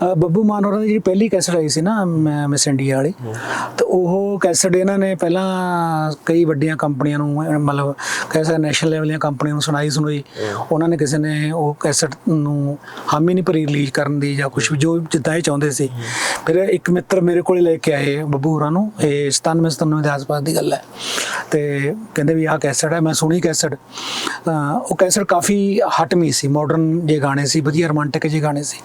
ਬੱਬੂ ਮਾਨ ਹੋਰਾਂ ਦੀ ਜਿਹੜੀ ਪਹਿਲੀ ਕੈਸਟ ਆਈ ਸੀ ਨਾ ਮਿਸ ਇੰਡੀਆ ਵਾਲੀ ਤੇ ਉਹ ਕੈਸਟ ਇਹਨਾਂ ਨੇ ਪਹਿਲਾਂ ਕਈ ਵੱਡੀਆਂ ਕੰਪਨੀਆਂ ਨੂੰ ਮਤਲਬ ਕੈਸਾ ਨੈਸ਼ਨਲ ਲੈਵਲ ਦੀਆਂ ਕੰਪਨੀਆਂ ਨੂੰ ਸੁਣਾਈ ਸੁਣਾਈ ਉਹਨਾਂ ਨੇ ਕਿਸੇ ਨੇ ਉਹ ਕੈਸਟ ਨੂੰ ਹਾਮੀ ਨਹੀਂ ਭਰੀ ਰਿਲੀਜ਼ ਕਰਨ ਦੀ ਜਾਂ ਕੁਝ ਜੋ ਜਿੱਦਾਂ ਇਹ ਚਾਹੁੰਦੇ ਸੀ। ਫਿਰ ਇੱਕ ਮਿੱਤਰ ਮੇਰੇ ਕੋਲੇ ਲੈ ਕੇ ਆਏ ਬੱਬੂ ਹੋਰਾਂ ਨੂੰ ਇਹ 97 97 ਦੇ ਆਸ-ਪਾਸ ਦੀ ਗੱਲ ਹੈ। ਤੇ ਕਹਿੰਦੇ ਵੀ ਆਹ ਕੈਸਟ ਹੈ ਮੈਂ ਸੁਣੀ ਕੈਸਟ। ਉਹ ਕੈਸਟ ਕਾਫੀ ਹਟਮੀ ਸੀ ਮਾਡਰਨ ਜੇ ਗਾਣੇ ਸੀ ਵਧੀਆ ਰੋਮਾਂਟਿਕ ਜੇ ਗਾਣੇ ਸੀ।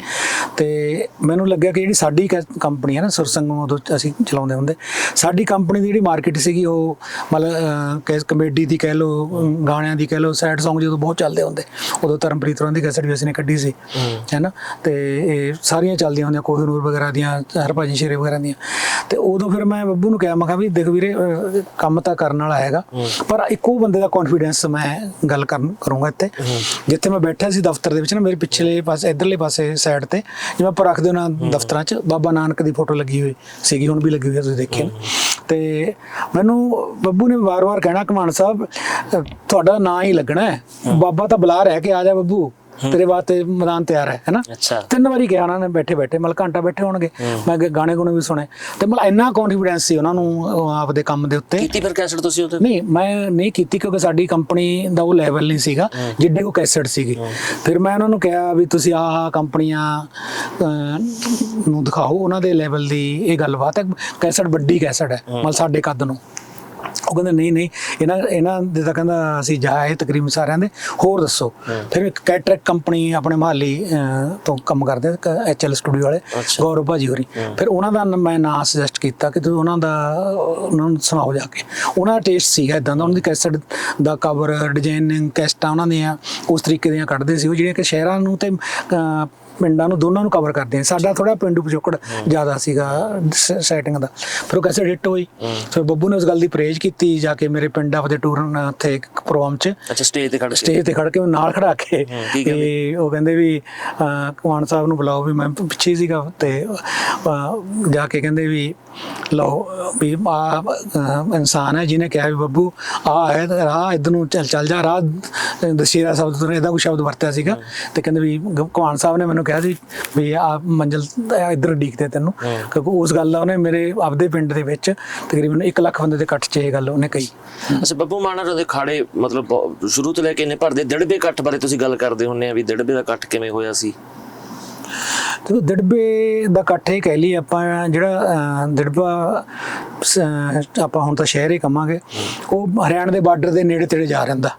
ਤੇ ਮੈਨੂੰ ਲੱਗਿਆ ਕਿ ਜਿਹੜੀ ਸਾਡੀ ਕੰਪਨੀ ਹੈ ਨਾ ਸੁਰਸੰਗਮ ਉਦੋਂ ਅਸੀਂ ਚਲਾਉਂਦੇ ਹੁੰਦੇ। ਸਾਡੀ ਕੰਪਨੀ ਦੀ ਜਿਹੜੀ ਮਾਰਕੀਟ ਸੀਗੀ ਉਹ ਮਤਲਬ ਕੈਸ ਕਮੇਡੀ ਦੀ ਕਹਿ ਲਓ ਅਮ, ਗਾਣਿਆਂ ਦੀ ਕਹਿ ਲਓ ਸੈਡ Song ਜਦੋਂ ਬਹੁਤ ਚੱਲਦੇ ਹੁੰਦੇ। ਉਦੋਂ ਧਰਮਪ੍ਰੀਤ ਹੋਰਾਂ ਦੀ ਕੈਸਟ ਵੀ ਅਸੀਂ ਨੇ ਕੱਢੀ ਸੀ ਹੈਨਾ ਤੇ ਇਹ ਸਾਰੀਆਂ ਚੱਲਦੀਆਂ ਹੁੰਦੀਆਂ ਕੋਹੀਨੂਰ ਵਗੈਰਾ ਦੀਆਂ ਹਰਭਜਨ ਸ਼ੇਰੇ ਵਗੈਰਾ ਦੀਆਂ। ਤੇ ਉਦੋਂ ਫਿਰ ਮੈਂ ਬੱਬੂ ਨੂੰ ਕਿਹਾ ਮੈਂ ਕਿਹਾ ਵੀ ਦੇਖ ਵੀਰੇ ਕੰਮ ਤਾਂ ਕਰਨ ਵਾਲਾ ਹੈਗਾ ਪਰ ਇੱਕੋ ਬੰਦੇ ਦਾ ਕੌਨਫੀਡੈਂਸ ਮੈਂ ਗੱਲ ਕਰਨ ਕਰੂੰਗਾ ਇੱਥੇ। ਜਿੱਥੇ ਮੈਂ ਬੈਠਾ ਸੀ ਦਫ਼ਤਰ ਦੇ ਵਿੱਚ ਨਾ ਮੇਰੇ ਪਿਛਲੇ ਪਾਸੇ ਇਧਰਲੇ ਪਾਸੇ ਸਾਈਡ ਤੇ ਜਿਵੇਂ ਆਪਾਂ ਰੱਖਦੇ ਉਹਨਾਂ ਦਫ਼ਤਰਾਂ 'ਚ? ਬਾਬਾ ਨਾਨਕ ਦੀ ਫੋਟੋ ਲੱਗੀ ਹੋਈ ਸੀਗੀ ਹੁਣ ਵੀ ਲੱਗੀ ਹੋਈ ਹੈ ਤੁਸੀਂ ਦੇਖੀ ਨਾ। ਤੇ ਮੈਨੂੰ ਬੱਬੂ ਨੇ ਵਾਰ-ਵਾਰ ਕਹਿਣਾ ਕਮਾਨ ਸਾਹਿਬ ਤੁਹਾਡਾ ਨਾਂ ਹੀ ਲੱਗਣਾ ਹੈ। ਬਾਬਾ ਤਾਂ ਬੁਲਾ ਰਿਹਾ ਕਿ ਆ ਜਾ ਬੱਬੂ। ਤੇਰੇ ਵਾਸਤੇ ਮੈਦਾਨ ਤਿਆਰ ਹੈ ਹੈਨਾ? ਅੱਛਾ। ਤਿੰਨ ਵਾਰੀ ਕਿਹਾ ਉਹਨਾਂ ਨੇ ਬੈਠੇ ਬੈਠੇ। ਮਤਲਬ ਘੰਟਾ ਬੈਠੇ ਹੋਣਗੇ। ਮੈਂ ਗਾਣੇ ਗੁਣੇ ਵੀ ਸੁਣੇ। ਤੇ ਮਤਲਬ ਇੰਨਾ ਕੌਨਫੀਡੈਂਸ ਸੀ ਉਹਨਾਂ ਨੂੰ ਆਪਦੇ ਕੰਮ ਦੇ ਉੱਤੇ। ਕੀਤੀ ਫਿਰ ਕੈਸਟ ਤੁਸੀਂ ਉਹਦੇ? ਨਹੀਂ ਮੈਂ ਨਹੀਂ ਕੀਤੀ ਕਿਉਂਕਿ ਸਾਡੀ ਕੰਪਨੀ ਦਾ ਉਹ ਲੈਵਲ ਨਹੀਂ ਸੀਗਾ ਜਿੱਡੇ ਉਹ ਕੈਸਟ ਸੀਗੀ। ਫਿਰ ਮੈਂ ਉਹਨਾਂ ਨੂੰ ਕਿਹਾ ਵੀ ਤੁਸੀਂ ਆਹ ਆਹ ਕੰਪਨੀਆਂ ਨੂੰ ਦਿਖਾਓ। ਉਹਨਾਂ ਦੇ ਲੈਵਲ ਦੀ ਇਹ ਗੱਲਬਾਤ ਹੈ। ਕੈਸਟ ਵੱਡੀ ਕੈਸਟ ਹੈ। ਮਤਲਬ ਸਾਡੇ ਕੱਦ ਨੂੰ। ਉਹ ਕਹਿੰਦੇ ਨਹੀਂ ਨਹੀਂ ਇਹਨਾਂ ਇਹਨਾਂ ਦੇ ਤਾਂ ਕਹਿੰਦਾ ਅਸੀਂ ਜਾਏ ਤਕਰੀਬਨ ਸਾਰਿਆਂ ਦੇ। ਹੋਰ ਦੱਸੋ? ਫਿਰ ਇੱਕ ਕੈਟਰੈਕ ਕੰਪਨੀ ਆਪਣੇ ਮਹਾਲੀ ਤੋਂ ਕੰਮ ਕਰਦੇ ਐਚਐਲ ਸਟੂਡੀਓ ਵਾਲੇ। ਗੌਰਵ ਭਾਜੀ ਹੋਰੀ। ਫਿਰ ਉਹਨਾਂ ਦਾ ਮੈਂ ਨਾਂ ਸੁਜੈਸਟ ਕੀਤਾ ਕਿ ਤੁਸੀਂ ਉਹਨਾਂ ਦਾ ਉਹਨਾਂ ਨੂੰ ਸੁਣਾਓ ਜਾ ਕੇ। ਉਹਨਾਂ ਦਾ ਟੇਸਟ ਸੀਗਾ ਇਦਾਂ ਦਾ ਉਹਨਾਂ ਦੀ ਕੈਸਟ ਦਾ ਕਵਰ ਡਿਜ਼ਾਈਨਿੰਗ ਕੈਸਟਾਂ ਉਹਨਾਂ ਦੀਆਂ ਉਸ ਤਰੀਕੇ ਦੀਆਂ ਕੱਢਦੇ ਸੀ ਉਹ ਜਿਹੜੀਆਂ ਕਿ ਸ਼ਹਿਰਾਂ ਨੂੰ ਤੇ ਪਿੰਡਾਂ ਨੂੰ ਦੋਨਾਂ ਨੂੰ ਕਵਰ ਕਰਦੇ ਆ। ਸਾਡਾ ਥੋੜਾ ਪਿੰਡੂ ਪਿਛੋਕੜ ਜ਼ਿਆਦਾ ਸੀਗਾ ਸੈਟਿੰਗ ਦਾ। ਫਿਰ ਉਹ ਕੈਸੇ ਹਿੱਟ ਹੋਈ। ਫਿਰ ਬੱਬੂ ਨੇ ਉਸ ਗੱਲ ਦੀ ਪ੍ਰੇਜ ਕੀਤੀ ਜਾ ਕੇ ਮੇਰੇ ਪਿੰਡ ਆਪਦੇ ਟੂਰ ਉੱਥੇ ਇੱਕ ਪ੍ਰੋਗਰਾਮ 'ਚ। ਅੱਛਾ ਸਟੇਜ ਤੇ ਖੜ ਕੇ। ਸਟੇਜ ਤੇ ਖੜ ਕੇ ਨਾਲ ਖੜਾ ਕੇ? ਤੇ ਉਹ ਕਹਿੰਦੇ ਵੀ ਕਮਾਨ ਸਾਹਿਬ ਨੂੰ ਬੁਲਾਓ ਵੀ ਮੈਂ ਪਿੱਛੇ ਸੀਗਾ ਤੇ ਜਾ ਕੇ ਕਹਿੰਦੇ ਵੀ ਲਓ ਵੀ ਆ ਇਨਸਾਨ ਹੈ ਜਿਹਨੇ ਕਿਹਾ ਵੀ ਬੱਬੂ ਆ ਹੈ ਰਾਹ ਇਧਰ ਨੂੰ ਚੱਲ ਚੱਲ ਜਾ ਰਾਹ ਦਸ਼ੇਰਾ ਸ਼ਬਦ ਤੋਂ ਇਹਦਾ ਕੋਈ ਸ਼ਬਦ ਵਰਤਿਆ ਸੀਗਾ ਤੇ ਕਹਿੰਦੇ ਵੀ ਕਮਾਨ ਸਾਹਿਬ ਨੇ ਮੈਨੂੰ ਕਿਹਾ ਸੀ ਵੀ ਆ ਮੰਜ਼ਲ ਇਧਰ ਡੀਕਦੇ ਤੈਨੂੰ। ਕਿਉਂਕਿ ਉਸ ਗੱਲ ਦਾ ਉਹਨੇ ਮੇਰੇ ਆਪਦੇ ਪਿੰਡ ਦੇ ਵਿੱਚ ਤਕਰੀਬਨ 1 ਲੱਖ ਬੰਦੇ ਦੇ ਇਕੱਠ 'ਚ ਇਹ ਗੱਲ ਉਹਨੇ ਕਹੀ। ਅੱਛਾ ਬੱਬੂ ਮਾਨ ਦੇ ਖਾੜੇ ਮਤਲਬ ਸ਼ੁਰੂ ਤੋਂ ਲੈ ਕੇ ਇੰਨੇ ਭਰਦੇ ਦਿੜਬੇ ਇਕੱਠ ਬਾਰੇ ਤੁਸੀਂ ਗੱਲ ਕਰਦੇ ਹੁੰਨੇ ਆ ਵੀ ਦਿੜਬੇ ਦਾ ਇਕੱਠ ਕਿਵੇਂ ਹੋਇਆ ਸੀ? ਤੇ ਦੜਬੇ ਦਾ ਇਕੱਠ ਇਹ ਕਹਿ ਲਈ ਆਪਾਂ ਜਿਹੜਾ ਦੜਬਾ ਆਪਾਂ ਹੁਣ ਤਾਂ ਸ਼ਹਿਰ ਹੀ ਕਵਾਂਗੇ ਉਹ ਹਰਿਆਣਾ ਦੇ ਬਾਰਡਰ ਦੇ ਨੇੜੇ ਤੇੜੇ ਜਾ ਰਹਿੰਦਾ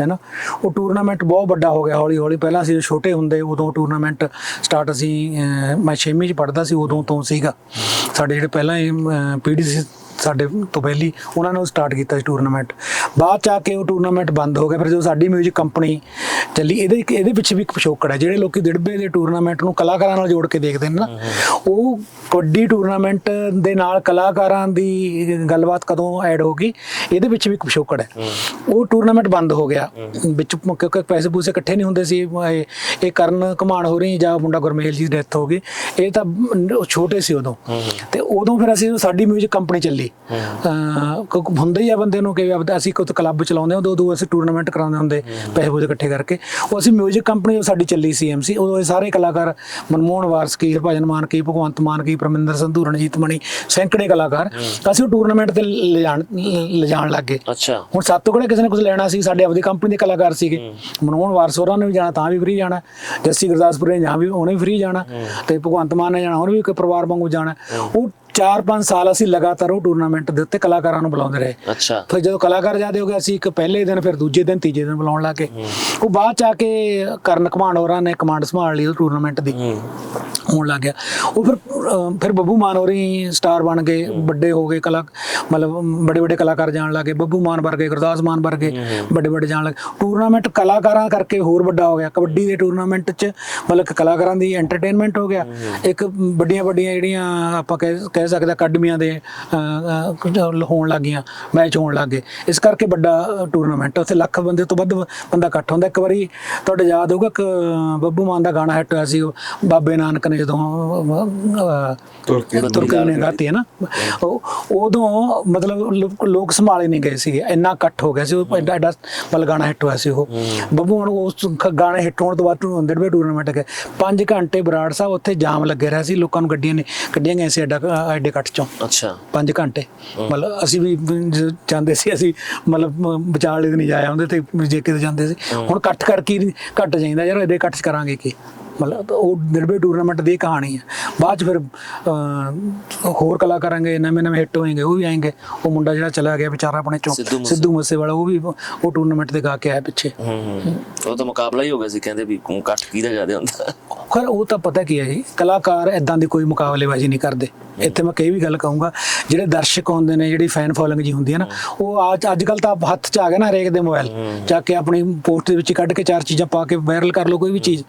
ਹੈ ਨਾ? ਉਹ ਟੂਰਨਾਮੈਂਟ ਬਹੁਤ ਵੱਡਾ ਹੋ ਗਿਆ ਹੌਲੀ ਹੌਲੀ ਪਹਿਲਾਂ ਅਸੀਂ ਛੋਟੇ ਹੁੰਦੇ ਉਦੋਂ ਟੂਰਨਾਮੈਂਟ ਸਟਾਰਟ ਅਸੀਂ ਮੈਂ 6ਵੀਂ ਚ ਪੜ੍ਹਦਾ ਸੀ ਉਦੋਂ ਤੋਂ ਸੀਗਾ। ਸਾਡੇ ਜਿਹੜੇ ਪਹਿਲਾਂ ਪੀਡੀ ਸੀ ਸਾਡੇ ਤੋਂ ਪਹਿਲੀ ਉਹਨਾਂ ਨੇ ਸਟਾਰਟ ਕੀਤਾ ਸੀ ਟੂਰਨਾਮੈਂਟ ਬਾਅਦ ਚ ਆ ਕੇ ਉਹ ਟੂਰਨਾਮੈਂਟ ਬੰਦ ਹੋ ਗਿਆ ਫਿਰ ਜਦੋਂ ਸਾਡੀ 뮤직 ਕੰਪਨੀ ਚੱਲੀ ਇਹਦੇ ਇਹਦੇ ਪਿੱਛੇ ਵੀ ਇੱਕ ਪਿਛੋਕੜ ਹੈ ਜਿਹੜੇ ਲੋਕੀ ਦਿੜਬੇ ਦੇ ਟੂਰਨਾਮੈਂਟ ਨੂੰ ਕਲਾਕਾਰਾਂ ਨਾਲ ਜੋੜ ਕੇ ਦੇਖਦੇ ਨੇ ਨਾ ਉਹ ਕਬੱਡੀ ਟੂਰਨਾਮੈਂਟ ਦੇ ਨਾਲ ਕਲਾਕਾਰਾਂ ਦੀ ਗੱਲਬਾਤ ਕਦੋਂ ਐਡ ਹੋ ਗਈ ਇਹਦੇ ਵਿੱਚ ਵੀ ਇੱਕ ਪਿਛੋਕੜ ਹੈ ਉਹ ਟੂਰਨਾਮੈਂਟ ਬੰਦ ਹੋ ਗਿਆ ਵਿੱਚ ਮ- ਕਿਉਂਕਿ ਪੈਸੇ ਪੂਸੇ ਇਕੱਠੇ ਨਹੀਂ ਹੁੰਦੇ ਸੀ ਇਹ ਇਹ ਕਰਨ ਕਮਾਣ ਹੋ ਰਹੀ ਜਾਂ ਮੁੰਡਾ ਗੁਰਮੇਲ ਜੀ ਦੀ ਡੈਥ ਹੋ ਗਈ ਇਹ ਤਾਂ ਮ- ਉਹ ਛੋਟੇ ਸੀ ਉਦੋਂ ਤੇ ਉਦੋਂ ਫਿਰ ਅਸੀਂ ਸਾਡੀ 뮤직 ਕੰਪਨੀ ਚੱਲੀ ਅਹ ਕਿਉਂਕਿ ਹੁੰਦਾ ਹੀ ਆ ਬੰਦੇ ਨੂੰ ਕਿ ਅਸੀਂ ਕੋਈ ਕਲੱਬ ਚਲਾਉਂਦੇ ਹਾਂ ਉਦੋਂ ਉਦੋਂ ਅਸੀਂ ਟੂਰਨਾਮੈਂਟ ਕਰਾਉਂਦੇ ਹੁੰਦੇ ਪੈਸੇ ਪੂਸੇ ਇਕੱਠੇ ਕਰਕੇ। ਉਹ ਅਸੀਂ 뮤직 ਕੰਪਨੀ ਸਾਡੀ ਚੱਲੀ ਸੀ ਐਮਸੀ ਉਦੋਂ ਇਹ ਸਾਰੇ ਕਲਾਕਾਰ ਮਨਮੋਹਨ ਵਾਰਸਕੀ ਹਰਭਜਨ ਮਾਨ ਕੀ ਭਗਵੰਤ ਮਾਨ ਕੀ ਪਰਮਿੰਦਰ ਸੰਧੂ ਰਣਜੀਤ ਮਣੀ ਸੈਂਕੜੇ ਕਲਾਕਾਰ ਅਸੀਂ ਉਹ ਟੂਰਨਾਮੈਂਟ ਤੇ ਲਿਜਾਣ ਲਿਜਾਣ ਲੱਗ ਅੱਛਾ। ਹੁਣ ਸਾਤੋਂ ਕਿਹੜਾ ਕਿਸੇ ਨੇ ਕੁਝ ਲੈਣਾ ਸੀ ਸਾਡੇ ਆਪਦੀ ਕੰਪਨੀ ਦੇ ਕਲਾਕਾਰ ਸੀਗੇ। ਮਨਮੋਹਨ ਵਾਰਸ ਹੋਰਾਂ ਨੇ ਵੀ ਜਾਣਾ ਤਾਂ ਵੀ ਫ੍ਰੀ ਜਾਣਾ। ਜੱਸੀ ਗੁਰਦਾਸਪੁਰ ਨੇ ਜਾਂ ਵੀ ਉਹਨੇ ਵੀ ਫ੍ਰੀ ਜਾਣਾ। ਤੇ ਭਗਵੰਤ ਮਾਨ ਨੇ ਜਾਣਾ ਉਹਨੇ ਵੀ ਇੱਕ ਪਰਿਵਾਰ ਵਾਂਗੂ ਜਾਣਾ। ਉਹ 4-5 ਸਾਲ ਅਸੀਂ ਲਗਾਤਾਰ ਉਹ ਟੂਰਨਾਮੈਂਟ ਦੇ ਉੱਤੇ ਕਲਾਕਾਰਾਂ ਨੂੰ ਬੁਲਾਉਂਦੇ ਰਹੇ। ਅੱਛਾ। ਫਿਰ ਜਦੋਂ ਕਲਾਕਾਰ ਜ਼ਿਆਦੇ ਹੋ ਗਏ ਅਸੀਂ ਇੱਕ ਪਹਿਲੇ ਦਿਨ ਫਿਰ ਦੂਜੇ ਦਿਨ ਤੀਜੇ ਦਿਨ ਬੁਲਾਉਣ ਲੱਗੇ ਉਹ ਬਾਅਦ ਚ ਆ ਕੇ ਕਰਨ ਕਮਾਂਡ ਹੋਰਾਂ ਨੇ ਕਮਾਂਡ ਸੰਭਾਲ ਲਈ ਉਹ ਟੂਰਨਾਮੈਂਟ ਦੀ। ਹੋਣ ਲੱਗ ਗਿਆ। ਉਹ ਫਿਰ ਫਿਰ ਬੱਬੂ ਮਾਨ ਹੋਰੀ ਸਟਾਰ ਬਣ ਗਏ ਵੱਡੇ ਹੋ ਗਏ ਕਲਾ ਮਤਲਬ ਵੱਡੇ ਵੱਡੇ ਕਲਾਕਾਰ ਜਾਣ ਲੱਗੇ ਬੱਬੂ ਮਾਨ ਵਰਗੇ ਗੁਰਦਾਸ ਮਾਨ ਵਰਗੇ ਵੱਡੇ ਵੱਡੇ ਜਾਣ ਲੱਗੇ। ਟੂਰਨਾਮੈਂਟ ਕਲਾਕਾਰਾਂ ਕਰਕੇ ਹੋਰ ਵੱਡਾ ਹੋ ਗਿਆ। ਕਬੱਡੀ ਦੇ ਟੂਰਨਾਮੈਂਟ 'ਚ ਮਤਲਬ ਕਿ ਕਲਾਕਾਰਾਂ ਦੀ ਐਂਟਰਟੇਨਮੈਂਟ ਹੋ ਗਿਆ। ਇੱਕ ਵੱਡੀਆਂ ਵੱਡੀਆਂ ਜਿਹੜੀਆਂ ਆਪਾਂ ਕਹਿ ਕਹਿ ਸਕਦੇ ਅਕੈਡਮੀਆਂ ਦੇ ਹੋਣ ਲੱਗੀਆਂ ਮੈਚ ਹੋਣ ਲੱਗੇ ਇਸ ਕਰਕੇ ਵੱਡਾ ਟੂਰਨਾਮੈਂਟ ਉੱਥੇ ਲੱਖ ਬੰਦੇ ਤੋਂ ਵੱਧ ਬੰਦਾ ਇਕੱਠ ਹੁੰਦਾ। ਇੱਕ ਵਾਰੀ ਤੁਹਾਡੇ ਯਾਦ ਹੋਊਗਾ ਕਿ ਬੱਬੂ ਮਾਨ ਦਾ ਗਾਣਾ ਹਿੱਟ ਹੋਇਆ ਸੀ ਉਹ ਬਾਬੇ ਨਾਨਕ ਨੇ ਜਦੋਂ ਤੁਰਕੀ ਨੇ ਗਾਤੀ ਹੈ ਨਾ ਉਹ ਉਦੋਂ ਮਤਲਬ ਲੋਕ- ਸੰਭਾਲੇ ਨਹੀਂ ਗਏ ਸੀਗੇ ਇੰਨਾ ਇਕੱਠ ਹੋ ਗਿਆ ਸੀ ਉਹ ਐਡਾ ਐਡਾ ਮਤਲਬ ਗਾਣਾ ਹਿੱਟ ਹੋਇਆ ਸੀ ਉਹ। ਬੱਬੂ ਹੁਣ ਉਸ ਗਾਣੇ ਹਿੱਟ ਹੋਣ ਤੋਂ ਬਾਅਦ ਡਿੜਵੇ ਟੂਰਨਾਮੈਂਟ ਗਏ। 5 ਘੰਟੇ ਬਰਾੜ ਸਾਹਿਬ ਉੱਥੇ ਜਾਮ ਲੱਗੇ ਰਿਹਾ ਸੀ ਲੋਕਾਂ ਨੂੰ ਗੱਡੀਆਂ ਨੇ ਗੱਡੀਆਂ ਗਏ ਸੀ ਐਡਾ ਐਡੇ ਇਕੱਠ ਚੋਂ। ਅੱਛਾ। 5 ਘੰਟੇ। ਮਤਲਬ ਅਸੀਂ ਵੀ ਜਾਂਦੇ ਸੀ ਅਸੀਂ ਮਤਲਬ ਵਿਚਾਲੇ ਨਹੀਂ ਜਾਇਆ ਹੁੰਦੇ ਤੇ ਜੇ ਕਿਤੇ ਜਾਂਦੇ ਸੀ। ਹੁਣ ਇਕੱਠ ਕਰਕੇ ਘੱਟ ਜਾਂਦਾ ਯਾਰ ਇਹਦੇ ਇਕੱਠ ਕਰਾਂਗੇ ਕੀ? ਮਤਲਬ ਉਹ ਨਿਰਭੈ ਟੂਰਨਾਮੈਂਟ ਦੀ ਕਹਾਣੀ ਹੈ। ਬਾਅਦ ਚ ਫਿਰ ਹੋਰ ਕਲਾਕਾਰਾਂਗੇ ਨਵੇਂ ਨਵੇਂ ਹਿੱਟ ਹੋਣਗੇ ਉਹ ਵੀ ਆਏਂਗੇ। ਉਹ ਮੁੰਡਾ ਜਿਹੜਾ ਚਲਾ ਗਿਆ ਵਿਚਾਰਾ ਆਪਣੇ ਚੋਂ ਸਿੱਧੂ ਮੂਸੇ- ਸਿੱਧੂ ਮੂਸੇਵਾਲਾ ਉਹ ਵੀ ਉਹ ਟੂਰਨਾਮੈਂਟ ਤੇ ਗਾ ਕੇ ਆਇਆ ਪਿੱਛੇ। ਉਹ ਤਾਂ ਮੁਕਾਬਲਾ ਹੀ ਹੋ ਗਿਆ ਸੀ ਕਹਿੰਦੇ ਵੀ ਕੱਟ ਕਿਹਦਾ ਜ਼ਿਆਦਾ ਹੁੰਦਾ। ਖਰ ਉਹ ਤਾਂ ਪਤਾ ਕੀ ਹੈ ਜੀ ਕਲਾਕਾਰ ਇਦਾਂ ਦੀ ਕੋਈ ਮੁਕਾਬਲੇਬਾਜ਼ੀ ਨਹੀਂ ਕਰਦੇ। ਇੱਥੇ ਮੈਂ ਕਈ ਵੀ ਗੱਲ ਕਹੂੰਗਾ ਜਿਹੜੇ ਦਰਸ਼ਕ ਹੁੰਦੇ ਨੇ ਜਿਹੜੀ ਫੈਨ ਫੋਲੋਇੰਗ ਜੀ ਹੁੰਦੀ ਹੈ ਨਾ ਉਹ ਅੱਜ ਅੱਜ ਕੱਲ ਤਾਂ ਹੱਥ 'ਚ ਆ ਗਿਆ ਨਾ ਹਰੇਕ ਦੇ ਮੋਬਾਈਲ ਚੱਕ ਕੇ ਆਪਣੀ ਪੋਸਟ ਦੇ ਵਿੱਚ ਕੱਢ ਕੇ ਚਾਰ ਚੀਜ਼ਾਂ ਪਾ ਕੇ ਵਾਇਰਲ ਕਰ ਲਓ ਕੋਈ ਵੀ ਚੀਜ਼।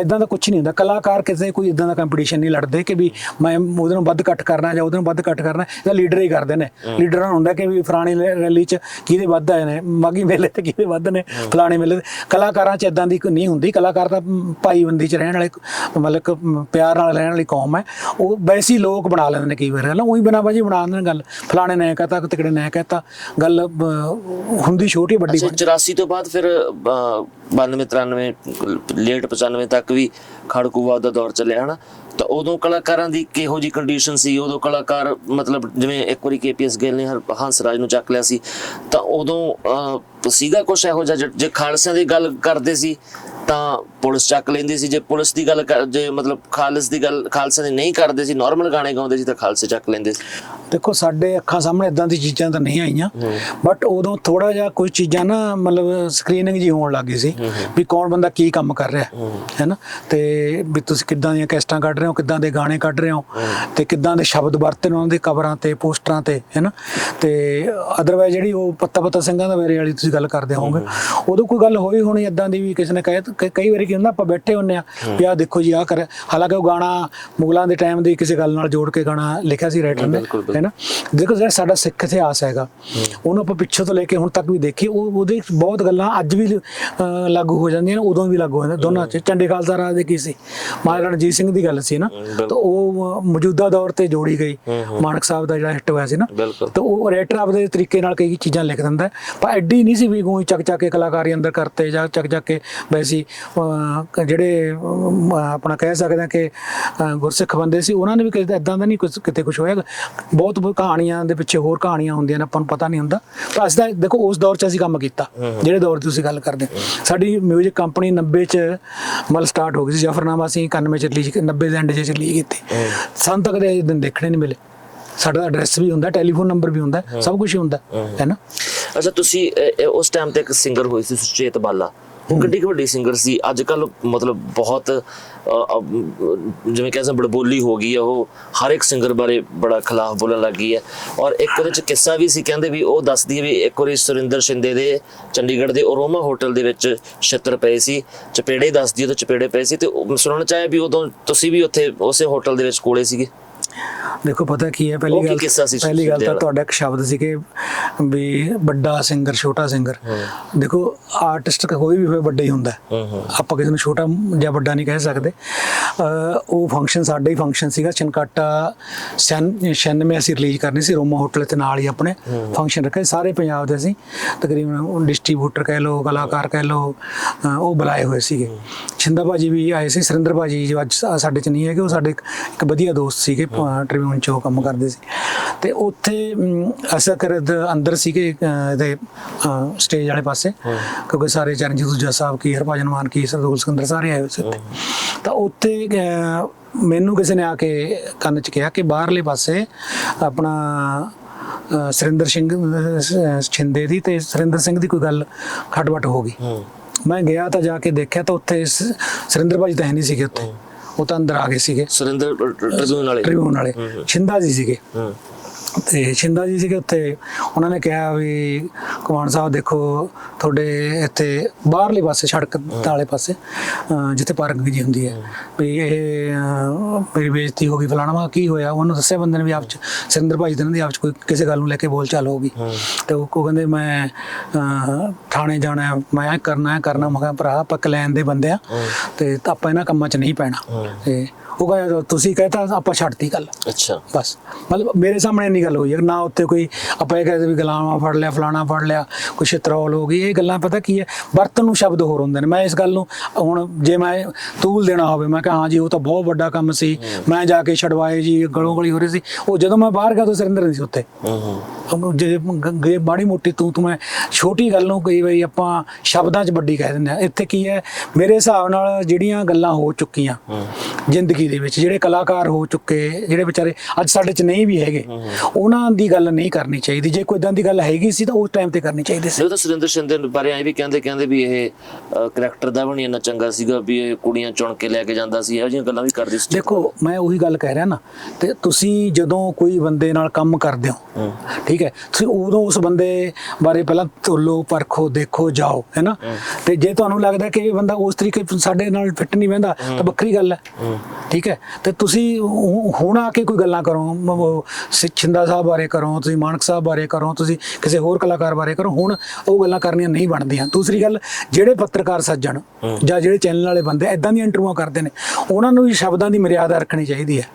ਇਦਾਂ ਦਾ ਕੁਝ ਨਹੀਂ ਹੁੰਦਾ। ਕਲਾਕਾਰ ਕਿਸੇ ਕੋਈ ਇਦਾਂ ਦਾ ਕੰਪੀਟੀਸ਼ਨ ਨਹੀਂ ਲੜਦੇ ਕਿ ਵੀ ਮੈਂ ਉਹਦੇ ਨੂੰ ਵੱਧ ਕੱਟ ਕਰਨਾ ਜਾਂ ਉਹਦੇ ਨੂੰ ਵੱਧ ਕੱਟ ਕਰਨਾ ਇਹਦਾ ਲੀਡਰ ਹੀ ਕਰਦੇ ਨੇ। ਲੀਡਰਾਂ ਹੁੰਦਾ ਕਿ ਵੀ ਫਲਾਣੀ ਰੈਲੀ 'ਚ ਕਿਹਦੇ ਵੱਧ ਆਏ ਨੇ ਮਾਗੀ ਮੇਲੇ ਤੇ ਕਿਹਦੇ ਵੱਧ ਨੇ ਫਲਾਣੇ ਮੇਲੇ ਕਲਾਕਾਰਾਂ 'ਚ ਇਦਾਂ ਦੀ ਕੋਈ ਨਹੀਂ ਹੁੰਦੀ। ਕਲਾਕਾਰ ਤਾਂ ਭਾਈਬੰਦੀ 'ਚ ਰਹਿਣ ਵਾਲੇ ਮਤਲਬ ਪਿਆਰ ਨਾਲ ਰਹਿਣ ਵਾਲੀ ਕੌਮ ਹੈ। ਉਹ ਵੈਸੇ ਲੋਕ ਬਣਾ ਲੈਂਦੇ ਨੇ ਕਈ ਵਾਰ। ਨਾ ਉਹੀ ਬਿਨਾਂ ਵਜ੍ਹਾ ਬਣਾ ਦਿੰਦੇ ਨੇ ਗੱਲ। ਫਲਾਣੇ ਨੇ ਕਹਤਾ ਤਿਕੜੇ ਨੇ ਕਹਤਾ। ਗੱਲ ਹੁੰਦੀ ਛੋਟੀ ਵੱਡੀ ਅੱਛਾ 84 ਤੋਂ ਬਾਅਦ ਫਿਰ ਅਹ, 92 93 ਲੇਟ 95 ਤੱਕ ਵੀ ਖੜਕੂਵਾਦ ਦਾ ਦੌਰ ਚੱਲਿਆ ਹਨਾ? ਤਾਂ ਉਦੋਂ ਕਲਾਕਾਰਾਂ ਦੀ ਕਿਹੋ ਜੀ ਕੰਡੀਸ਼ਨ ਸੀ? ਉਦੋਂ ਕਲਾਕਾਰ ਮਤਲਬ ਜਿਵੇਂ ਇੱਕ ਵਾਰੀ ਕੇਪੀਐਸ ਗਿੱਲ ਨੇ ਹੰਸ ਰਾਜ ਨੂੰ ਚੱਕ ਲਿਆ ਸੀ ਤਾਂ ਉਦੋਂ ਅਹ, ਸੀਗਾ ਕੁਛ ਇਹੋ ਜਿਹਾ? ਜੇ- ਖਾਲਸਿਆਂ ਦੀ ਗੱਲ ਕਰਦੇ ਸੀ ਤਾਂ ਪੁਲਿਸ ਚੱਕ ਲੈਂਦੀ ਸੀ। ਜੇ ਪੁਲਿਸ ਦੀ ਗੱਲ ਜੇ ਮਤਲਬ ਖਾਲਸ ਦੀ ਗੱਲ ਖਾਲਸਿਆਂ ਦੀ ਨਹੀਂ ਕਰਦੇ ਸੀ ਨਾਰਮਲ ਗਾਣੇ ਗਾਉਂਦੇ ਸੀ ਤਾਂ ਖਾਲਸੇ ਚੱਕ ਲੈਂਦੇ ਸੀ। ਦੇਖੋ, ਸਾਡੇ ਅੱਖਾਂ ਸਾਹਮਣੇ ਇਦਾਂ ਦੀ ਚੀਜ਼ਾਂ ਤਾਂ ਨਹੀਂ ਆਈਆਂ ਬਟ ਉਦੋਂ ਥੋੜਾ ਜਿਹਾ ਕੁਝ ਚੀਜ਼ਾਂ ਨਾ ਮਤਲਬ ਸਕਰੀਨਿੰਗ ਜੀ ਹੋਣ ਲੱਗ ਸੀ ਵੀ ਕੌਣ ਬੰਦਾ ਕੀ ਕੰਮ ਕਰ ਰਿਹਾ ਹੈ ਨਾ ਤੇ ਵੀ ਤੁਸੀਂ ਕਿੱਦਾਂ ਦੀਆਂ ਕੈਸਟਾਂ ਕੱਢ ਰਹੇ ਹੋ, ਕਿੱਦਾਂ ਦੇ ਗਾਣੇ ਕੱਢ ਰਹੇ ਹੋ, ਤੇ ਕਿੱਦਾਂ ਦੇ ਸ਼ਬਦ ਵਰਤੇ ਨੇ ਉਹਨਾਂ ਦੇ ਕਵਰਾਂ ਤੇ, ਪੋਸਟਰਾਂ ਤੇ ਹੈ ਨਾ ਤੇ ਅਦਰਵਾਇਜ਼ ਜਿਹੜੀ ਉਹ ਪੱਤਾ ਪੱਤਾ ਸਿੰਘਾਂ ਦਾ ਮੇਰੇ ਵਾਲੀ ਤੁਸੀਂ ਗੱਲ ਕਰਦੇ ਹੋਵੋਗੇ। ਉਦੋਂ ਕੋਈ ਗੱਲ ਹੋਈ ਹੋਣੀ ਇਦਾਂ ਦੀ ਵੀ ਕਿਸੇ ਨੇ ਕਹੇ ਕਈ ਵਾਰੀ ਕੀ ਹੁੰਦਾ, ਆਪਾਂ ਬੈਠੇ ਹੁੰਨੇ ਆ ਵੀ ਆਹ ਦੇਖੋ ਜੀ, ਆਹ ਕਰ, ਹਾਲਾਂਕਿ ਉਹ ਗਾਣਾ ਮੁਗਲਾਂ ਦੇ ਟਾਈਮ ਦੀ ਕਿਸੇ ਗੱਲ ਨਾਲ ਜੋੜ ਕੇ ਗਾਣਾ ਲਿਖਿਆ ਸੀ ਰਾਈਟਰ ਨੇ ਹੈ ਨਾ। ਦੇਖੋ ਜਿਹੜਾ ਸਾਡਾ ਸਿੱਖ ਇਤਿਹਾਸ ਹੈਗਾ ਉਹਨੂੰ ਆਪਾਂ ਪਿੱਛੋਂ ਤੋਂ ਲੈ ਕੇ ਹੁਣ ਤੱਕ ਵੀ ਦੇਖੀ ਉਹ ਉਹਦੇ ਬਹੁਤ ਗੱਲਾਂ ਅੱਜ ਵੀ ਲਾਗੂ ਹੋ ਜਾਂਦੀਆਂ ਨੇ ਉਦੋਂ ਵੀ ਲਾਗੂ ਹੋ ਜਾਂਦੀਆਂ ਦੋਨਾਂ ਚ ਚੰਡੇ ਖਾਲਸਾ ਰਾਜ ਦੇ ਕੀ ਸੀ? ਮਹਾਰਾਜਾ ਰਣਜੀਤ ਸਿੰਘ ਦੀ ਗੱਲ ਸੀ ਨਾ। ਤਾਂ ਉਹ ਮੌਜੂਦਾ ਦੌਰ ਤੇ ਜੋੜੀ ਗਈ। ਮਾਨਕ ਸਾਹਿਬ ਦਾ ਜਿਹੜਾ ਹਿੱਟ ਹੋਇਆ ਸੀ ਨਾ। ਤਾਂ ਉਹ ਰਾਈਟਰ ਆਪਦੇ ਤਰੀਕੇ ਨਾਲ ਕਈ ਚੀਜ਼ਾਂ ਲਿਖ ਦਿੰਦਾ। ਪਰ ਐਡੀ ਨਹੀਂ ਸੀ ਵੀ ਕੋਈ ਚੱਕ ਚੱਕ ਕੇ ਕਲਾਕਾਰੀ ਅੰਦਰ ਕਰਤੇ ਜਾਂ ਚੱਕ ਚੱਕ ਕੇ ਵੈਸੀ ਜਿਹੜੇ ਆਪਣਾ ਕਹਿ ਸਕਦੇ ਹਾਂ ਕਿ ਗੁਰਸਿੱਖ ਬੰਦੇ ਸੀ ਉਹਨਾਂ ਨੇ ਵੀ ਕਿਤੇ ਇਦਾਂ ਦਾ ਨਹੀਂ ਕਿਤੇ ਕੁਝ ਹੋਇਆ। ਬਹੁਤ ਬਹੁਤ ਕਹਾਣੀਆਂ ਦੇ ਪਿੱਛੇ ਹੋਰ ਕਹਾਣੀਆਂ ਹੁੰਦੀਆਂ ਨੇ ਆਪਾਂ ਨੂੰ ਪਤਾ ਨਹੀਂ ਹੁੰਦਾ। ਪਰ ਅਸੀਂ ਤਾਂ ਦੇਖੋ ਉਸ ਦੌਰ 'ਚ ਅਸੀਂ ਕੰਮ ਕੀਤਾ। ਜਿਹੜੇ ਦੌਰ ਦੀ ਤੁਸੀਂ ਗੱਲ ਕਰਦੇ। ਸਾਡੀ 뮤직 ਕੰਪਨੀ 90 'ਚ ਮਤਲਬ ਸਟਾਰਟ ਹੋ ਗਈ ਸੀ। ਜਫਰਨਾਮਾ ਅਸੀਂ 91 'ਚ ਰਿਲੀਜ਼ 90 ਦੇ ਐਂਡ 'ਚ ਰਿਲੀਜ਼ ਕੀਤੀ। ਸਾਨੂੰ ਤਾਂ ਕਦੇ ਇਹ ਦਿਨ ਦੇਖਣੇ ਨਹੀਂ ਮਿਲੇ। ਸਾਡਾ ਐਡਰੈਸ ਵੀ ਹੁੰਦਾ ਟੈਲੀਫੋਨ ਨੰਬਰ ਵੀ ਹੁੰਦਾ ਸਭ ਕੁਝ ਹੁੰਦਾ ਹੈ। ਨਾ? ਅੱਛਾ ਤੁਸੀਂ ਉਸ ਟਾਈਮ ਤੇ ਇੱਕ ਸਿੰਗਰ ਹੋਈ ਸੀ ਸੁਚੇਤ ਬਾਲਾ। ਉਹ ਕਿੱਡੀ ਕੁ ਵੱਡੀ ਸਿੰਗਰ ਸੀ। ਅੱਜ ਕੱਲ ਮਤਲਬ ਬਹੁਤ ਅਹ, ਅਹ, ਜਿਵੇਂ ਕਹਿੰਦੇ ਬੜਬੋਲੀ ਹੋ ਗਈ ਹੈ ਉਹ। ਹਰ ਇੱਕ ਸਿੰਗਰ ਬਾਰੇ ਬੜਾ ਖਿਲਾਫ ਬੋਲਣ ਲੱਗ ਗਈ ਹੈ ਔਰ ਇੱਕ ਉਹਦੇ ਚ ਕਿੱਸਾ ਵੀ ਸੀ ਕਹਿੰਦੇ ਵੀ ਉਹ ਦੱਸਦੀ ਹੈ ਵੀ ਇੱਕ ਵਾਰੀ ਸੁਰਿੰਦਰ ਸ਼ਿੰਦੇ ਦੇ ਚੰਡੀਗੜ੍ਹ ਦੇ ਓਰੋਮਾ ਹੋਟਲ ਦੇ ਵਿੱਚ ਛਿੱਤਰ ਪਏ ਸੀ। ਚਪੇੜੇ ਦੱਸਦੀ ਉਹ ਚਪੇੜੇ ਪਏ ਸੀ ਤੇ ਸੁਣਨ ਚ ਵੀ ਉਦੋਂ ਤੁਸੀਂ ਵੀ ਉੱਥੇ ਉਸੇ ਹੋਟਲ ਦੇ ਵਿੱਚ ਕੋਲੇ ਸੀਗੇ? ਦੇਖੋ ਪਤਾ ਕੀ ਹੈ ਪਹਿਲੀ ਗੱਲ ਪਹਿਲੀ ਗੱਲ ਤਾਂ? ਤੁਹਾਡਾ ਇੱਕ ਸ਼ਬਦ ਸੀ ਕਿ ਵੀ ਵੱਡਾ ਸਿੰਗਰ ਛੋਟਾ ਸਿੰਗਰ ਦੇਖੋ ਆਰਟਿਸਟ ਕੋਈ ਵੀ ਹੋਵੇ ਵੱਡਾ ਹੀ ਹੁੰਦਾ ਆਪਾਂ ਕਿਸੇ ਨੂੰ ਛੋਟਾ ਜਾਂ ਵੱਡਾ ਨਹੀਂ ਕਹਿ ਸਕਦੇ। ਉਹ ਫੰਕਸ਼ਨ ਸਾਡਾ ਹੀ ਫੰਕਸ਼ਨ ਸੀਗਾ। ਚਨਕਾਟਾ 96 ਅਸੀਂ ਰਿਲੀਜ਼ ਕਰਨੀ ਸੀ ਰੋਮਾ ਹੋਟਲ ਤੇ ਨਾਲ ਹੀ ਆਪਣੇ ਫੰਕਸ਼ਨ ਰੱਖੇ ਸਾਰੇ ਪੰਜਾਬ ਦੇ ਅਸੀਂ ਤਕਰੀਬਨ ਡਿਸਟ੍ਰੀਬਿਊਟਰ ਕਹਿ ਲਓ ਕਲਾਕਾਰ ਕਹਿ ਅਹ ਉਹ ਬੁਲਾਏ ਹੋਏ ਸੀਗੇ। ਛਿੰਦਾ ਭਾਜੀ ਵੀ ਆਏ ਸੀ। ਸੁਰਿੰਦਰ ਭਾਜੀ ਜੋ ਅੱਜ ਸਾਡੇ ਚ ਨਹੀਂ ਹੈਗੇ। ਉਹ ਸਾਡੇ ਇੱਕ ਵਧੀਆ ਦੋਸਤ ਸੀਗੇ ਟ੍ਰਿਬਿਊਨ ਚ ਉਹ ਕੰਮ ਕਰਦੇ ਸੀ। ਤੇ ਉੱਥੇ ਅਮ, ਅਸਾਂ ਕਰ ਅੰਦਰ ਸੀਗੇ ਇਹਦੇ ਸਟੇਜ ਵਾਲੇ ਪਾਸੇ। ਕਿਉਂਕਿ ਸਾਰੇ ਚਰਨਜੀਤ ਦੂਜਾ ਸਾਹਿਬ ਕੀ ਹਰਭਜਨ ਮਾਨ ਕੀ ਸਰਦੂਲ ਸਿਕੰਦਰ ਸਾਰੇ ਆਏ ਹੋਏ ਸੀ ਤਾਂ ਉੱਥੇ ਮੈਨੂੰ ਕਿਸੇ ਨੇ ਆ ਕੇ ਕੰਨ ਚ ਕਿਹਾ ਕਿ ਬਾਹਰਲੇ ਪਾਸੇ ਆਪਣਾ ਸੁਰਿੰਦਰ ਸਿੰਘ ਛਿੰਦੇ ਦੀ ਤੇ ਸੁਰਿੰਦਰ ਸਿੰਘ ਦੀ ਕੋਈ ਗੱਲ ਖਟਵਟ ਹੋ ਗਈ। ਮੈਂ ਗਿਆ ਤਾਂ ਜਾ ਕੇ ਦੇਖਿਆ ਤਾਂ ਉੱਥੇ ਸੁਰਿੰਦਰ ਭਾਜੀ ਤਾਂ ਹੈ ਨਹੀਂ ਸੀਗੇ ਉੱਥੇ। ਉਹ ਤਾਂ ਅੰਦਰ ਆ ਗਏ ਸੀਗੇ। ਸੁਰਿੰਦਰ ਟ੍ਰਿਬਿਊਨ ਵਾਲੇ। ਟ੍ਰਿਬਿਊਨ ਵਾਲੇ। ਛਿੰਦਾ ਜੀ ਸੀਗੇ। ਹੂੰ। ਤੇ ਛਿੰਦਾ ਜੀ ਸੀਗੇ ਉੱਥੇ। ਉਹਨਾਂ ਨੇ ਕਿਹਾ ਵੀ ਕੁਮਾਨ ਸਾਹਿਬ ਦੇਖੋ ਤੁਹਾਡੇ ਇੱਥੇ ਬਾਹਰਲੇ ਪਾਸੇ ਸੜਕ ਵਾਲੇ ਪਾਸੇ ਜਿੱਥੇ ਪਾਰਕਿੰਗ ਜੀ ਹੁੰਦੀ ਹੈ। ਵੀ ਇਹ ਮੇਰੀ ਬੇਇੱਜ਼ਤੀ ਹੋ ਗਈ ਫਲਾਣਾ ਵਾ ਕੀ ਹੋਇਆ? ਉਹਨੂੰ ਦੱਸਿਆ ਬੰਦੇ ਨੇ ਵੀ ਆਪ ਚ ਸਿੰਦਰ ਭਾਈ ਦੇ ਨਾਲ ਆਪ ਚ ਕੋਈ ਕਿਸੇ ਗੱਲ ਨੂੰ ਲੈ ਕੇ ਬੋਲ ਚਾਲ ਹੋ ਗਈ। ਤੇ ਉਹ ਕੋ ਕਹਿੰਦੇ ਮੈਂ ਥਾਣੇ ਜਾਣਾ ਮੈਂ ਇਹ ਕਰਨਾ ਹੈ ਕਰਨਾ। ਮੈਂ ਕਿਹਾ ਭਰਾ ਆਪਾਂ ਕਲੈਨ ਦੇ ਬੰਦੇ ਆ ਤੇ ਆਪਾਂ ਇਹਨਾਂ ਕੰਮਾਂ 'ਚ ਨਹੀਂ ਪੈਣਾ। ਤੇ ਉਹ ਕਹਿੰਦਾ ਤੁਸੀਂ ਕਹਤਾ ਆਪਾਂ ਛੱਡਤੀ ਗੱਲ। ਅੱਛਾ। ਬਸ। ਮਤਲਬ ਮੇਰੇ ਸਾਹਮਣੇ ਨਹੀਂ ਗੱਲ ਹੋਈ ਨਾ ਉੱਤੇ ਕੋਈ ਆਪਾਂ ਇਹ ਕਹਿੰਦੇ ਵੀ ਗੁਲਾਮਾਂ ਫੜ ਲਿਆ ਫਲਾਣਾ ਫੜ ਲਿਆ ਕੋਈ ਛਿੱਤਰੌਲ ਹੋ ਗਈ ਇਹ ਗੱਲਾਂ ਪਤਾ ਕੀ ਹੈ? ਵਰਤਨ ਨੂੰ ਸ਼ਬਦ ਹੋਰ ਹੁੰਦੇ ਨੇ। ਮੈਂ ਇਸ ਗੱਲ ਨੂੰ ਹੁਣ ਜੇ ਮੈਂ ਤੂਲ ਦੇਣਾ ਹੋਵੇ ਮੈਂ ਕਿਹਾ ਹਾਂ ਜੀ ਉਹ ਤਾਂ ਬਹੁਤ ਵੱਡਾ ਕੰਮ ਸੀ। ਮੈਂ ਜਾ ਕੇ ਛਡਵਾਏ ਜੀ ਗਲੋਂ ਗਲੀ ਹੋ ਰਹੀ ਸੀ। ਉਹ ਜਦੋਂ ਮੈਂ ਬਾਹਰ ਗਿਆ ਤਾਂ ਸਰਿੰਦਰ ਨਹੀਂ ਸੀ ਉੱਤੇ ਹੂੰ ਜੇ ਗ- ਗੇ ਮਾੜੀ ਮੋਟੀ ਤੂੰ ਤੂੰ ਮੈਂ ਛੋਟੀ ਗੱਲ ਨੂੰ ਕਈ ਵਾਰੀ ਆਪਾਂ ਸ਼ਬਦਾਂ 'ਚ ਵੱਡੀ ਕਹਿ ਦਿੰਦੇ ਆ ਇੱਥੇ ਕੀ ਹੈ? ਮੇਰੇ ਹਿਸਾਬ ਨਾਲ ਜਿਹੜੀਆਂ ਗੱਲਾਂ ਹੋ ਚੁੱਕੀਆਂ ਜ਼ਿੰਦਗੀ ਦੇ ਵਿੱਚ ਜਿਹੜੇ ਕਲਾਕਾਰ ਹੋ ਚੁੱਕੇ ਜਿਹੜੇ ਵਿਚਾਰੇ ਅੱਜ ਸਾਡੇ 'ਚ ਨਹੀਂ ਵੀ ਹੈਗੇ ਉਹਨਾਂ ਦੀ ਗੱਲ ਨਹੀਂ ਕਰਨੀ ਚਾਹੀਦੀ। ਜੇ ਕੋਈ ਇਦਾਂ ਦੀ ਗੱਲ ਹੈਗੀ ਸੀ ਤਾਂ ਉਸ ਟਾਈਮ ਤੇ ਕਰਨੀ ਚਾਹੀਦੀ ਸੀ। ਉਹ ਤਾਂ ਸੁਰਿੰਦਰ ਸ਼ਿੰਦੇ ਬਾਰੇ ਐ ਵੀ ਕਹਿੰਦੇ ਕਹਿੰਦੇ ਵੀ ਇਹ ਕਰੈਕਟਰ ਦਾ ਵੀ ਨਹੀਂ ਇੰਨਾ ਚੰਗਾ ਸੀਗਾ ਵੀ ਇਹ ਕੁੜੀਆਂ ਚੁਣ ਕੇ ਲੈ ਕੇ ਜਾਂਦਾ ਸੀ ਇਹੋ ਜਿਹੀਆਂ ਗੱਲਾਂ ਵੀ ਕਰਦੇ ਸੀ। ਦੇਖੋ ਮੈਂ ਉਹੀ ਗੱਲ ਕਹਿ ਰਿਹਾ ਨਾ ਤੇ ਤੁਸੀਂ ਜਦੋਂ ਕੋਈ ਬੰਦੇ ਨਾਲ ਕੰਮ ਕਰਦੇ ਹੋ ਠੀਕ ਹੈ ਤੁਸੀਂ ਉਦੋਂ ਉਸ ਬੰਦੇ ਬਾਰੇ ਪਹਿਲਾਂ ਤੋਲੋ ਪਰਖੋ ਦੇਖੋ ਜਾਓ ਹੈਨਾ ਤੇ ਜੇ ਤੁਹਾਨੂੰ ਲੱਗਦਾ ਕਿ ਇਹ ਬੰਦਾ ਉਸ ਤਰੀਕੇ ਸਾਡੇ ਨਾਲ ਫਿੱਟ ਨਹੀਂ ਬਹਿੰਦਾ ਤਾਂ ਵੱਖਰੀ ਗੱਲ ਹੈ। ਠੀਕ ਹੈ? ਤੇ ਤੁਸੀਂ ਹੁਣ ਆ ਕੇ ਕੋਈ ਗੱਲਾਂ ਕਰੋ ਮ- ਉਹ ਸਿ- ਛਿੰਦਾ ਸਾਹਿਬ ਬਾਰੇ ਕਰੋ ਤੁਸੀਂ ਮਾਨਕ ਸਾਹਿਬ ਬਾਰੇ ਕਰੋ ਤੁਸੀਂ ਕਿਸੇ ਹੋਰ ਕਲਾਕਾਰ ਬਾਰੇ ਕਰੋ ਹੁਣ ਉਹ ਗੱਲਾਂ ਕਰਨੀਆਂ ਨਹੀਂ ਬਣਦੀਆਂ। ਦੂਸਰੀ ਗੱਲ ਜਿਹੜੇ ਪੱਤਰਕਾਰ ਸੱਜਣ ਜਾਂ ਜਿਹੜੇ ਚੈਨਲ ਵਾਲੇ ਬੰਦੇ ਐਦਾਂ ਦੀਆਂ ਇੰਟਰਵਿਊਆਂ ਕਰਦੇ ਨੇ ਉਹਨਾਂ ਨੂੰ ਵੀ ਸ਼ਬਦਾਂ ਦੀ ਮਰਿਆਦਾ ਰੱਖਣੀ ਚਾਹੀਦੀ ਹੈ।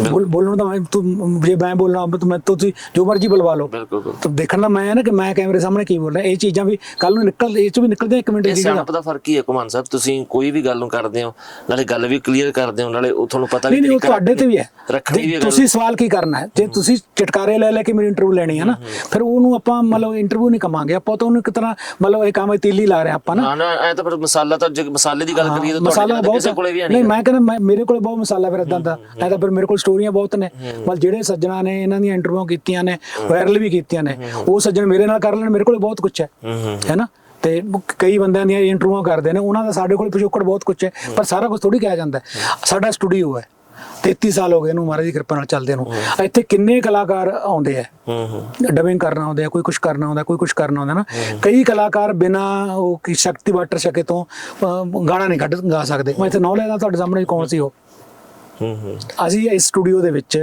ਬੋਲ ਬੋਲਣ ਦਾ ਮੈਂ- ਤੂੰ ਜੇ ਮੈਂ ਬੋਲਣਾ ਤੂੰ ਮੈਂ ਤੁਸੀਂ ਜੋ ਮਰਜ਼ੀ ਬੁਲਵਾ ਲਓ। ਬਿਲਕੁਲ ਤਾਂ ਦੇਖਣ ਦਾ ਮੈਂ ਹੈ ਨਾ ਕਿ ਮੈਂ ਕੈਮਰੇ ਸਾਹਮਣੇ ਕੀ ਬੋਲ ਰਿਹਾ ਇਹ ਚੀਜ਼ਾਂ ਵੀ ਕੱਲ ਨੂੰ ਨਿਕਲ ਇਹ ਚ ਵੀ ਨਿਕਲਦੇ ਇੱਕ ਮਿੰਟ ਦੀ ਸਿਆਣਪ ਦਾ ਫ਼ਰਕ ਹੀ ਹੈ ਕੁਮਾਨ ਸਾਹਿਬ ਤੁਸੀਂ ਕੋਈ ਵੀ ਗੱਲ ਨੂੰ ਕਰਦੇ ਹੋ ਨਾਲੇ ਗੱਲ ਵੀ ਕਲੀਅਰ ਕਰਦੇ ਹੋ ਨਾਲੇ ਉਹ ਤੁਹਾਨੂੰ ਪਤਾ ਵੀ ਨਹੀਂ ਉਹ ਤੁਹਾਡੇ ਤੇ ਵੀ ਹੈ। ਰੱਖਣੀ ਵੀ ਤੁਸੀਂ ਸਵਾਲ ਕੀ ਕਰਨਾ ਹੈ? ਜੇ ਤੁਸੀਂ ਚਟਕਾਰੇ ਲੈ ਲੈ ਕੇ ਮੇਰੀ ਇੰਟਰਵਿਊ ਲੈਣੀ ਹੈ ਨਾ ਫਿਰ ਉਹਨੂੰ ਆਪਾਂ ਮਤਲਬ ਇੰਟਰਵਿਊ ਨਹੀਂ ਕਮਾਂਗੇ। ਆਪਾਂ ਤਾਂ ਉਹਨੂੰ ਤਰ੍ਹਾਂ ਮਤਲਬ ਇਹ ਕੰਮ ਤੀਲੀ ਲਾ ਰਹੇ ਆਪਾਂ ਨਾ। ਨਾ ਐ ਤਾਂ ਫਿਰ ਮਸਾਲਾ ਤਾਂ ਜੇ ਮਸਾਲੇ ਦੀ ਗੱਲ ਕਰੀਏ ਤਾਂ ਤੁਹਾਡੇ ਕੋਲੇ ਵੀ ਨਹੀਂ ਮੈਂ ਕਹਿੰਦਾ ਮੇਰੇ ਕੋਲ ਬਹੁਤ ਮਸਾਲਾ ਫਿਰ ਇਦਾਂ ਦਾ। ਐ ਤਾਂ ਫਿਰ ਮੇਰੇ ਕੋਲ ਸਟੋਰੀਆਂ ਬਹੁਤ ਨੇ। ਮਤਲਬ ਜਿਹੜੇ ਸੱਜਣਾ ਨੇ ਇਹਨਾਂ ਦੀਆਂ ਇੰਟਰਵਿਊ ਕੀਤੀਆਂ ਨੇ ਵਾਇਰਲ ਵੀ ਕੀਤੀਆਂ ਨੇ ਉਹ ਸੱਜਣ ਮੇਰੇ ਨਾਲ ਕਰ ਲੈਣ ਮੇਰੇ ਕੋਲ ਬਹੁਤ ਕੁਝ ਹੈ। ਹੈਨਾ? ਤੇ ਕਈ ਬੰਦਿਆਂ ਦੀਆਂ ਇੰਟਰਵਿਊ ਕਰਦੇ ਨੇ ਉਹਨਾਂ ਦਾ ਸਾਡੇ ਕੋਲ ਪਿਛੋਕੜ ਬਹੁਤ ਕੁਝ ਹੈ ਪਰ ਸਾਰਾ ਕੁਝ ਥੋੜੀ ਕਿਹਾ ਜਾਂਦਾ। ਸਾਡਾ ਸਟੂਡੀਓ ਹੈ 33 ਸਾਲ ਹੋ ਗਏ ਇਹਨੂੰ ਮਹਾਰਾਜ ਦੀ ਕਿਰਪਾ ਨਾਲ ਚੱਲਦੇ ਨੂੰ। ਇੱਥੇ ਕਿੰਨੇ ਕਲਾਕਾਰ ਆਉਂਦੇ ਆ ਡਬਿੰਗ ਕਰਨਾ ਆਉਂਦਾ ਕੋਈ ਕੁਝ ਕਰਨਾ ਆਉਂਦਾ ਕੋਈ ਕੁਝ ਕਰਨਾ ਆਉਂਦਾ ਨਾ। ਕਈ ਕਲਾਕਾਰ ਬਿਨਾ ਉਹ ਕੀ ਸ਼ਕਤੀ ਵਾਟਰ ਛਕੇ ਤੋਂ ਗਾਣਾ ਨਹੀਂ ਕੱਢ ਗਾ ਸਕਦੇ। ਮੈਂ ਇੱਥੇ ਨੌ ਲੈਦਾ ਤੁਹਾਡੇ ਸਾਹਮਣੇ ਕੌਣ ਸੀ ਉਹ? ਅਸੀਂ ਇਸ ਸਟੂਡੀਓ ਦੇ ਵਿੱਚ